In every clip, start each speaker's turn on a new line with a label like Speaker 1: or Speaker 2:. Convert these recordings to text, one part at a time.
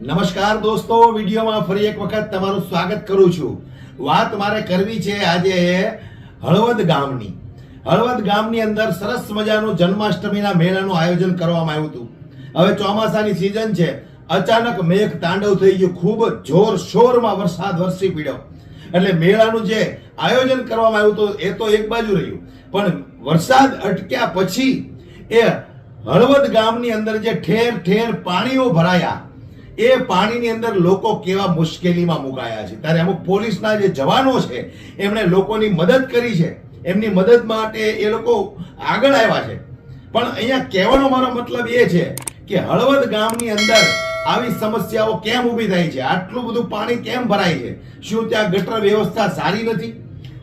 Speaker 1: નમસ્કાર દોસ્તો, વિડીયોમાં ફરી એક વખત તમારું સ્વાગત કરું છું. વાત મારે કરવી છે આજે હળવદ ગામની. હળવદ ગામની અંદર સરસ મજાનું જન્માષ્ટમીના મેળાનું આયોજન કરવામાં આવ્યું હતું. હવે ચોમાસાની સિઝન છે. અચાનક મેઘ તાંડવ થઈ ગયું. ખૂબ જોરશોરમાં વરસાદ વરસી પડ્યો. એટલે મેળાનું જે આયોજન કરવામાં આવ્યું હતું એ તો એક બાજુ રહ્યું. પણ વરસાદ અટક્યા પછી એ હળવદ ગામની અંદર જે ઠેર ઠેર પાણીઓ ભરાયા. એ પાણીની અંદર લોકો કેવા મુશ્કેલીમાં મુકાયા છે. ત્યારે અમુક પોલીસના જે જવાનો છે, એમણે લોકોની મદદ કરી છે. એમની મદદ માટે એ લોકો આગળ આવ્યા છે. પણ અહીંયા કહેવાનો મારો મતલબ એ છે કે હળવદ ગામની અંદર આવી સમસ્યાઓ કેમ ઊભી થાય છે? આટલું બધું પાણી કેમ ભરાય છે? શું ત્યાં ગટર વ્યવસ્થા સારી નથી?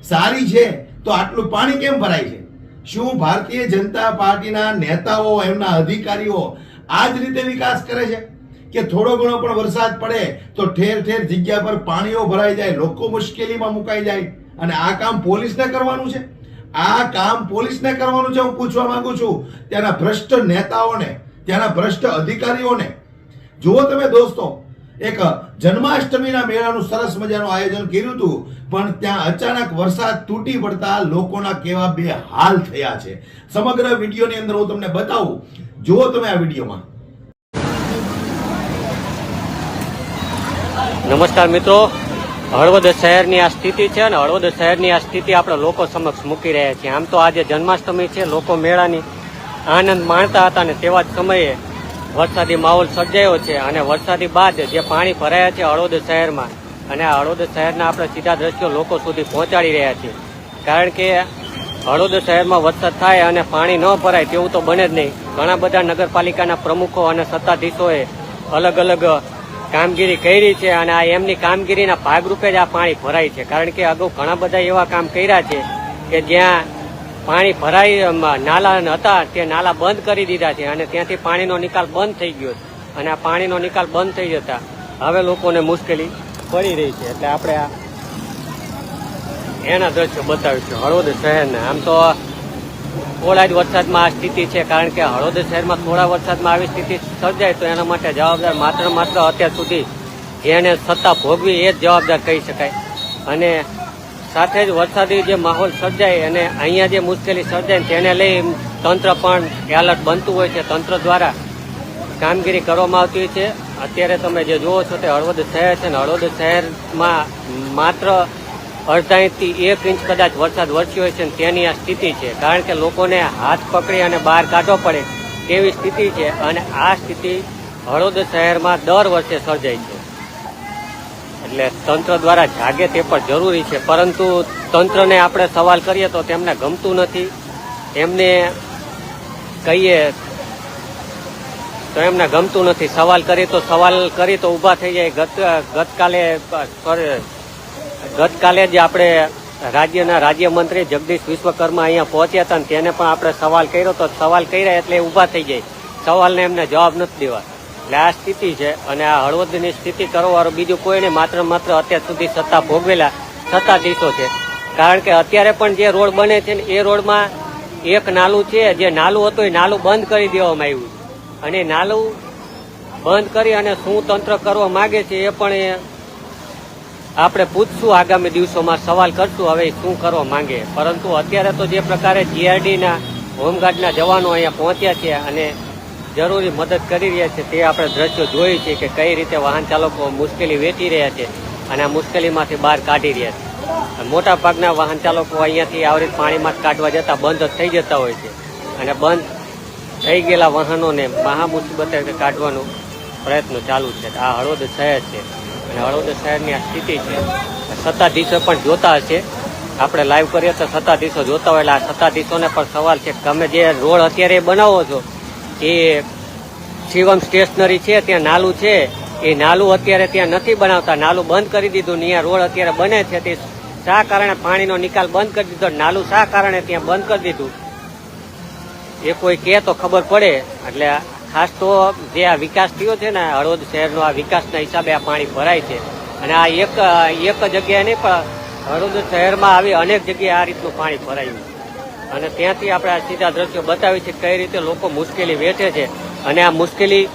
Speaker 1: સારી છે તો આટલું પાણી કેમ ભરાય છે? શું ભારતીય જનતા પાર્ટીના નેતાઓ, એમના અધિકારીઓ આ જ રીતે વિકાસ કરે છે? કે થોડો ઘણો પણ વરસાદ પડે તો ઠેર ઠેર જગ્યા પર પાણીઓ ભરાઈ જાય, લોકો મુશ્કેલીમાં મુકાઈ જાય. અને આ કામ પોલીસને કરવાનું છે. આ કામ પોલીસને કરવાનું છે, હું પૂછવા માંગુ છું. ત્યાંના ભ્રષ્ટ નેતાઓને, ત્યાંના ભ્રષ્ટ અધિકારીઓને. જુઓ તમે દોસ્તો, એક જન્માષ્ટમીના મેળાનું સરસ મજાનું આયોજન કર્યું હતું, પણ ત્યાં અચાનક વરસાદ તૂટી પડતા લોકોના કેવા બે હાલ થયા છે. સમગ્ર વિડીયોની અંદર હું તમને બતાવું. જુઓ તમે આ વિડીયોમાં.
Speaker 2: નમસ્કાર મિત્રો. હળવદ શહેરની આ સ્થિતિ છે અને હળવદ શહેરની આ સ્થિતિ આપણે લોકો સમક્ષ મૂકી રહ્યા છીએ. આમ તો આજે જન્માષ્ટમી છે, લોકો મેળાની આનંદ માણતા હતા અને તેવા જ સમયે વરસાદી માહોલ સર્જાયો છે અને વરસાદી બાદ જે પાણી ભરાયા છે હળવદ શહેરમાં અને આ હળવદ શહેરના આપણે સીધા દ્રશ્યો લોકો સુધી પહોંચાડી રહ્યા છીએ કારણ કે હળવદ શહેરમાં વરસાદ થાય અને પાણી ન ભરાય તેવું તો બને જ નહીં. ઘણા બધા નગરપાલિકાના પ્રમુખો અને સત્તાધીશોએ અલગ અલગ કામગીરી કરી છે અને આ એમની કામગીરીના ભાગરૂપે જ આ પાણી ભરાય છે. કારણ કે અગાઉ ઘણા બધા એવા કામ કર્યા છે કે જ્યાં પાણી ભરાઈ નાલા હતા, તે નાલા બંધ કરી દીધા છે અને ત્યાંથી પાણીનો નિકાલ બંધ થઈ ગયો અને આ પાણીનો નિકાલ બંધ થઈ જતા હવે લોકોને મુશ્કેલી પડી રહી છે. એટલે આપણે આ એના દ્રશ્યો બતાવીશું. હળવદ શહેરના. આમ તો થોડા જ વરસાદમાં આ સ્થિતિ છે, કારણ કે હળવદ શહેરમાં થોડા વરસાદમાં આવી સ્થિતિ સર્જાય તો એના માટે જવાબદાર માત્ર માત્ર અત્યાર સુધી જેને સત્તા ભોગવી એ જ જવાબદાર કહી શકાય. અને સાથે જ વરસાદી જે માહોલ સર્જાય અને અહીંયા જે મુશ્કેલી સર્જાય તેને લઈ તંત્ર પણ એલર્ટ બનતું હોય છે. તંત્ર દ્વારા કામગીરી કરવામાં આવતી હોય છે. અત્યારે તમે જે જુઓ છો તે હળવદ શહેર છે ને હળવદ શહેરમાં માત્ર અડધા ઇંચથી એક ઇંચ કદાચ વરસાદ વરસ્યો હોય છે તેની આ સ્થિતિ છે. કારણ કે લોકોને હાથ પકડી અને બહાર કાઢવો પડે તેવી સ્થિતિ છે અને આ સ્થિતિ હળવદ શહેરમાં દર વર્ષે સર્જાય છે. એટલે તંત્ર દ્વારા જાગે તે પણ જરૂરી છે. પરંતુ તંત્રને આપણે સવાલ કરીએ તો તેમને ગમતું નથી. એમને કહીએ તો એમને ગમતું નથી. સવાલ કરીએ તો સવાલ કરી તો ઊભા થઈ જાય. ગત ગતકાલે ગતકાલે જ આપણે રાજ્યના રાજ્યમંત્રી જગદીશ વિશ્વકર્મા અહીંયા પહોંચ્યા હતા તેને પણ આપણે સવાલ કર્યો તો સવાલ કર્યા એટલે ઊભા થઈ જાય. સવાલને એમને જવાબ નથી દેવા. એટલે આ સ્થિતિ છે અને આ હળવદની સ્થિતિ કરવાવાળું બીજું કોઈને માત્ર માત્ર અત્યાર સુધી સત્તા ભોગવેલા સત્તાધીશો છે. કારણ કે અત્યારે પણ જે રોડ બને છે ને, એ રોડમાં એક નાલું છે, જે નાલું હતું એ નાલું બંધ કરી દેવામાં આવ્યું અને નાલું બંધ કરી અને શું તંત્ર કરવા માગે છે એ પણ આપણે પૂછશું આગામી દિવસોમાં સવાલ કરશું હવે શું કરવા માંગે. પરંતુ અત્યારે તો જે પ્રકારે જીઆરડીના હોમગાર્ડના જવાનો અહીંયા પહોંચ્યા છે અને જરૂરી મદદ કરી રહ્યા છે તે આપણે દ્રશ્યો જોઈ છે કે કઈ રીતે વાહન ચાલકો મુશ્કેલી વેઠી રહ્યા છે અને આ મુશ્કેલીમાંથી બહાર કાઢી રહ્યા છે. મોટા ભાગના વાહન ચાલકો અહીંયાથી આવરી પાણીમાં કાઢવા જતા બંધ થઈ જતા હોય છે. અને બંધ થઈ ગયેલા વાહનોને મહા મુસીબતે કાઢવાનો પ્રયત્ન ચાલુ છે. આ હળવદ શહેર છે. હળવદ શહેરની આ સ્થિતિ છે. સત્તાધીશો પણ જોતા હશે. આપણે લાઈવ કરીએ તો સત્તાધીશો જોતા હોય, એટલે આ સત્તાધીશોને પણ સવાલ છે તમે જે રોડ અત્યારે બનાવો છો એ શિવમ સ્ટેશનરી છે, ત્યાં નાલું છે, એ નાલું અત્યારે ત્યાં નથી બનાવતા. નાલું બંધ કરી દીધું ને રોડ અત્યારે બને છે, તે શા કારણે પાણીનો નિકાલ બંધ કરી દીધો? નાલું શા કારણે ત્યાં બંધ કરી દીધું? એ કોઈ કહે તો ખબર પડે. એટલે ખાસ તો જે આ વિકાસ થયો છે ને હળવદ શહેરનો આ વિકાસના હિસાબે આ પાણી ભરાય છે. અને આ એક એક જગ્યાએ નહીં, પણ હળવદ શહેરમાં આવી અનેક જગ્યાએ આ રીતનું પાણી ભરાયું. અને ત્યાંથી આપણે આ સીધા દ્રશ્યો બતાવી છે કઈ રીતે લોકો મુશ્કેલી વેઠે છે. અને આ મુશ્કેલી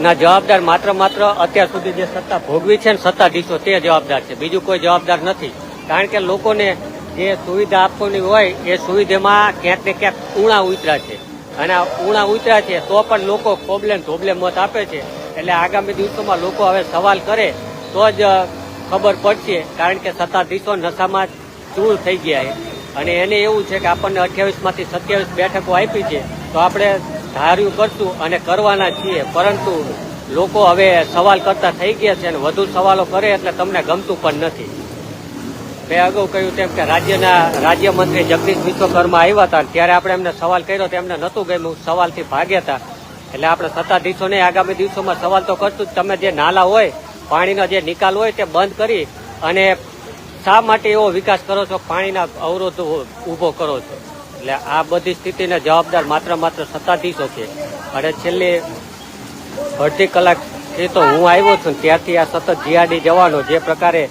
Speaker 2: ના જવાબદાર માત્ર માત્ર અત્યાર સુધી જે સત્તા ભોગવી છે ને, સત્તાધીશો તે જવાબદાર છે. બીજું કોઈ જવાબદાર નથી. કારણ કે લોકોને જે સુવિધા આપવાની હોય, એ સુવિધામાં ક્યાંક ને ક્યાંક ઉણા ઉતરા છે. અને ઉણા ઉતરા છે, તો પણ લોકો પ્રોબ્લેમ પ્રોબ્લેમ મત આપે છે. એટલે આગામી દિવસોમાં લોકો હવે સવાલ કરે, તો જ ખબર પડશે, કારણ કે સત્તાધીશો નશામાં ચૂર થઈ ગયા અને એને એવું છે કે આપણને અઠ્યાવીસમાંથી સત્યાવીસ બેઠકો આપી છે, તો આપણે ધાર્યું કરશું અને કરવાના છીએ. પરંતુ લોકો હવે સવાલ કરતા થઈ ગયા છે અને વધુ સવાલો કરે એટલે તમને ગમતું પણ નથી. મેં અગાઉ કહ્યું તેમ કે રાજ્યના રાજ્યમંત્રી જગદીશ વિશ્વકર્મા આવ્યા હતા ત્યારે આપણે એમને સવાલ કર્યો તો એમને નહોતું ગમ્યું. સવાલથી ભાગ્યા હતા. એટલે આપણે સત્તાધીશોને આગામી દિવસોમાં સવાલ તો કરશું તમે જે નાલા હોય, પાણીનો જે નિકાલ હોય તે બંધ કરી અને શા માટે એવો વિકાસ કરો છો? પાણીના અવરોધ ઊભો કરો છો. એટલે આ બધી સ્થિતિને જવાબદાર માત્ર માત્ર સત્તાધીશો છે. અને છેલ્લી અડધી કલાકથી તો હું આવ્યો છું ત્યારથી આ સતત જીઆરડી જવાનો, જે પ્રકારે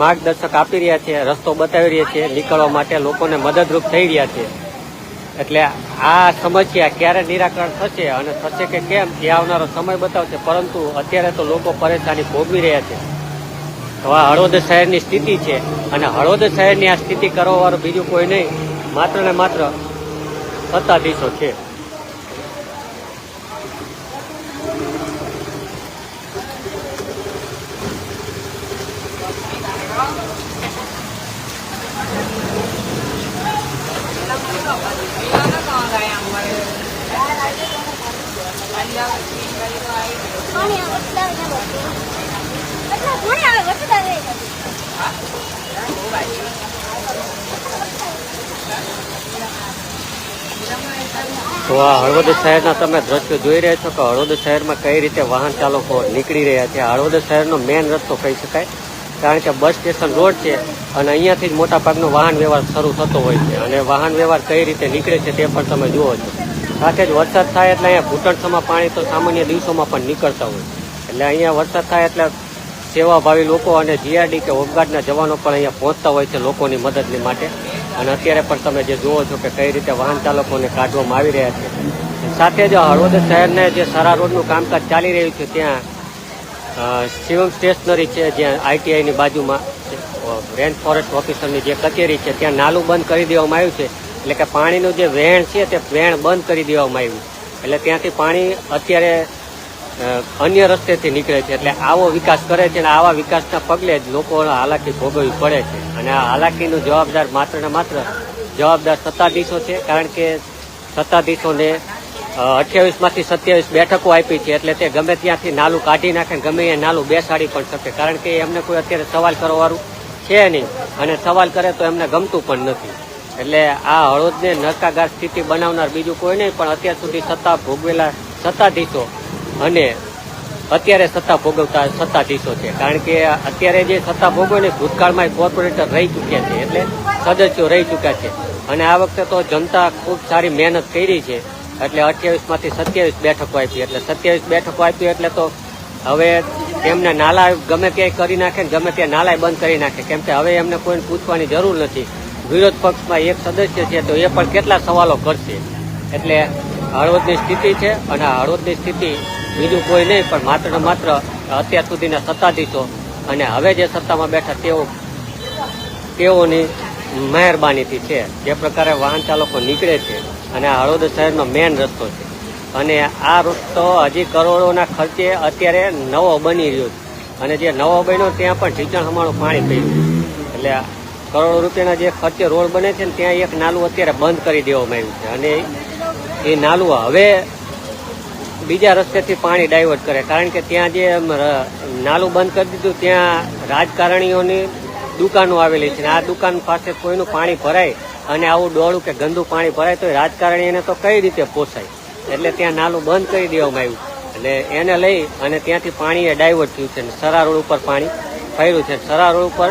Speaker 2: માર્ગદર્શક આપી રહ્યા છે, રસ્તો બતાવી રહ્યા છે, નીકળવા માટે લોકોને મદદરૂપ થઈ રહ્યા છે. એટલે આ સમસ્યા ક્યારે નિરાકરણ થશે અને થશે કે કેમ એ આવનારો સમય બતાવશે, પરંતુ અત્યારે તો લોકો પરેશાની ભોગવી રહ્યા છે. તો આ હળવદ શહેરની સ્થિતિ છે અને હળવદ શહેરની આ સ્થિતિ કરવા વાળું બીજું કોઈ નહીં, માત્ર ને માત્ર સત્તાધીશો છે
Speaker 3: પાણી આવે એટલે અહીંયા બધું. એટલે પાણી આવે વરસાદ આવે એટલે.
Speaker 2: તો આ હળવદ શહેરના તમે દ્રશ્યો જોઈ રહ્યા છો કે હળવદ શહેરમાં કઈ રીતે વાહન ચાલકો નીકળી રહ્યા છે. હળવદ શહેરનો મેન રસ્તો કહી શકાય, કારણ કે બસ સ્ટેશન રોડ છે અને અહીંયાથી જ મોટાભાગનો વાહન વ્યવહાર શરૂ થતો હોય છે અને વાહન વ્યવહાર કઈ રીતે નીકળે છે તે પણ તમે જુઓ છો. સાથે જ વરસાદ થાય એટલે અહીંયા ઘૂંટણસમાં પાણી તો સામાન્ય દિવસોમાં પણ નીકળતા હોય એટલે અહીંયા વરસાદ થાય એટલે સેવાભાવી લોકો અને જીઆરડી કે હોમગાર્ડના જવાનો પણ અહીંયા પહોંચતા હોય છે લોકોની મદદની માટે. અને અત્યારે પણ તમે જે જુઓ છો કે કઈ રીતે વાહન ચાલકોને કાઢવામાં આવી રહ્યા છે. સાથે જ હળવદ શહેરને જે સારા રોડનું કામકાજ ચાલી રહ્યું છે, ત્યાં શિવમ સ્ટેશનરી છે, જ્યાં આઈટીઆઈની બાજુમાં રેન્જ ફોરેસ્ટ ઓફિસરની જે કચેરી છે, ત્યાં નાલું બંધ કરી દેવામાં આવ્યું છે. એટલે કે પાણીનું જે વહેણ છે, તે વહેણ બંધ કરી દેવામાં આવ્યું એટલે ત્યાંથી પાણી અત્યારે અન્ય રસ્તેથી નીકળે છે એટલે આવો વિકાસ કરે છે અને આવા વિકાસના પગલે જ લોકો હાલાકી ભોગવવી પડે છે. અને આ હાલાકીનું જવાબદાર માત્ર ને માત્ર જવાબદાર સત્તાધીશો છે, કારણ કે સત્તાધીશોને અઠ્યાવીસમાંથી સત્યાવીસ બેઠકો આપી છે એટલે તે ગમે ત્યાંથી નાલું કાઢી નાખે ગમે એ નાલું બેસાડી પણ શકે. કારણ કે એમને કોઈ અત્યારે સવાલ કરવાવાળું છે નહીં. અને સવાલ કરે તો એમને ગમતું પણ નથી. એટલે આ હળવદને નરકાગાર સ્થિતિ બનાવનાર બીજું કોઈ નહીં, પણ અત્યાર સુધી સત્તા ભોગવેલા સત્તાધીશો અને અત્યારે સત્તા ભોગવતા સત્તાધીશો છે. કારણ કે અત્યારે જે સત્તા ભોગવે ને ભૂતકાળમાં કોર્પોરેટર રહી ચૂક્યા છે, એટલે સદસ્યો રહી ચૂક્યા છે. અને આ વખતે તો જનતા ખૂબ સારી મહેનત કરી છે, એટલે અઠ્યાવીસમાંથી સત્યાવીસ બેઠકો આપી. એટલે સત્યાવીસ બેઠકો આપી એટલે તો હવે એમને નાલા ગમે ક્યાંય કરી નાખે ગમે ત્યાં નાલાય બંધ કરી નાખે. કેમ કે હવે એમને કોઈને પૂછવાની જરૂર નથી. વિરોધ પક્ષમાં એક સદસ્ય છે, તો એ પણ કેટલા સવાલો કરશે? એટલે હળવદની સ્થિતિ છે, અને હળવદની સ્થિતિ બીજું કોઈ નહીં, પણ માત્ર ને માત્ર અત્યાર સુધીના સત્તાધીશો. અને હવે જે સત્તામાં બેઠા તેઓ, તેઓની મહેરબાનીથી છે. જે પ્રકારે વાહન ચાલકો નીકળે છે અને આ હળવદ શહેરનો મેન રસ્તો છે. અને આ રસ્તો હજી કરોડોના ખર્ચે અત્યારે નવો બની રહ્યો છે. અને જે નવો બન્યો ત્યાં પણ ઢીચણ હમાણું પાણી થયું એટલે કરોડો રૂપિયાના જે ખર્ચે રોડ બને છે ને, ત્યાં એક નાલું અત્યારે બંધ કરી દેવામાં આવ્યું છે. અને એ નાલું હવે બીજા રસ્તેથી પાણી ડાયવર્ટ કરે. કારણ કે ત્યાં જે નાલું બંધ કરી દીધું, ત્યાં રાજકારણીઓની દુકાનો આવેલી છે. આ દુકાન પાસે કોઈનું પાણી ભરાય અને આવું ડોળું કે ગંદુ પાણી ભરાય તો રાજકારણીને તો કઈ રીતે પોસાય? એટલે ત્યાં નાલું બંધ કરી દેવામાં આવ્યું. એટલે એને લઈ અને ત્યાંથી પાણી એ ડાયવર્ટ થયું છે. સરા રોડ ઉપર પાણી ફર્યું છે. સરા રોડ ઉપર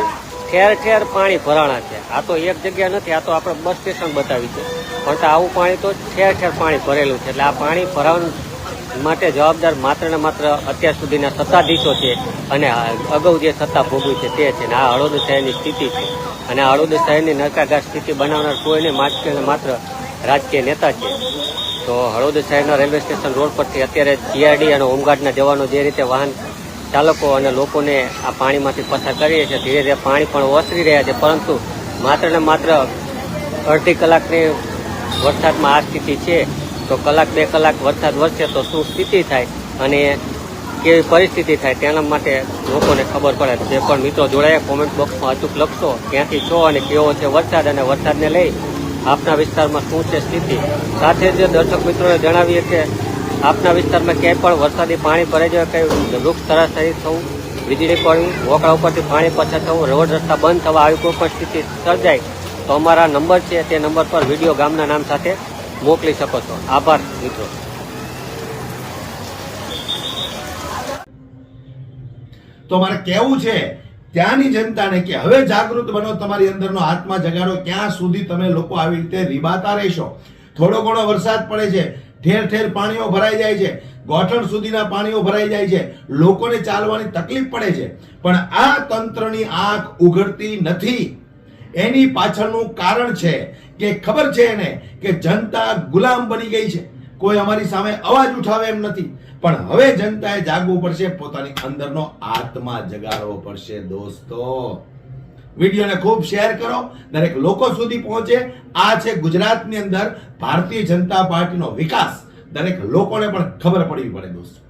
Speaker 2: ઠેર ઠેર પાણી ભરાણા છે. આ તો એક જગ્યા નથી, આ તો આપણે બસ સ્ટેશન બતાવી છે. પણ આવું પાણી તો ઠેર ઠેર પાણી ભરેલું છે. એટલે આ પાણી ભરાવાનું માટે જવાબદાર માત્ર ને માત્ર અત્યાર સુધીના સત્તાધીશો છે અને અગાઉ જે સત્તા ભોગવી છે તે છે અને આ હળોદ શહેરની સ્થિતિ છે. અને આ હળવદ શહેરની નરકાગાર સ્થિતિ બનાવનાર કોઈને માત્ર માત્ર રાજકીય નેતા છે. તો હળોદ શહેરના રેલવે સ્ટેશન રોડ પરથી અત્યારે જીઆરડી અને હોમગાર્ડના જવાનો જે રીતે વાહન ચાલકો અને લોકોને આ પાણીમાંથી પસાર કરીએ છીએ, ધીરે ધીરે પાણી પણ ઓસરી રહ્યા છે, પરંતુ માત્ર ને માત્ર અડધી કલાકની વરસાદમાં આ સ્થિતિ છે. તો કલાક બે કલાક વરસાદ વરસે તો શું સ્થિતિ થાય અને કેવી પરિસ્થિતિ થાય તેના માટે લોકોને ખબર પડે. જે પણ મિત્રો જોડાયા કોમેન્ટ બોક્સમાં અચૂક લખશો ક્યાંથી છો અને કેવો છે વરસાદ અને વરસાદને લઈ આપના વિસ્તારમાં શું છે સ્થિતિ. સાથે જ દર્શક મિત્રોને જણાવીએ કે આપના વિસ્તારમાં ક્યાંય પણ વરસાદી પાણી ભરાઈ જાય કંઈ વૃક્ષ તરાશરી થવું, વીજળી પડવી, વોકળા ઉપરથી પાણી પસાર થવું, રોડ રસ્તા બંધ થવા આવી કોઈ પણ સ્થિતિ સર્જાય તો અમારા નંબર છે તે નંબર પર વીડિયો ગામના નામ સાથે મોકલી શકો છો. આભાર, મિત્રો.
Speaker 1: તો મારે કહેવું છે, ત્યાંની જનતાને કે હવે જાગૃત બનો, તમારી અંદરનો આત્મા જગાડો, ક્યાં સુધી તમે લોકો આવી રીતે રીબાતા રહેશો? થોડો ઘણો વરસાદ પડે છે, ઠેર ઠેર પાણીઓ ભરાઈ જાય છે, ગોઠણ સુધીના પાણીઓ ભરાઈ જાય છે, લોકોને ચાલવાની તકલીફ પડે છે. પણ આ તંત્રની આંખ ઉઘડતી નથી. એની પાછળનું કારણ છે કે ખબર છે એને કે જનતા ગુલામ બની ગઈ છે. કોઈ અમારી સામે અવાજ ઉઠાવે એમ નથી. પણ હવે જનતાએ જાગવું પડશે, પોતાની અંદરનો આત્મા જગાડવો પડશે, દોસ્તો. વિડીયોને ખૂબ શેર કરો. દરેક લોકો સુધી પહોંચે. આ છે ગુજરાતની અંદર ભારતીય જનતા પાર્ટીનો વિકાસ. દરેક લોકોને પણ ખબર પડવી પડે, દોસ્તો.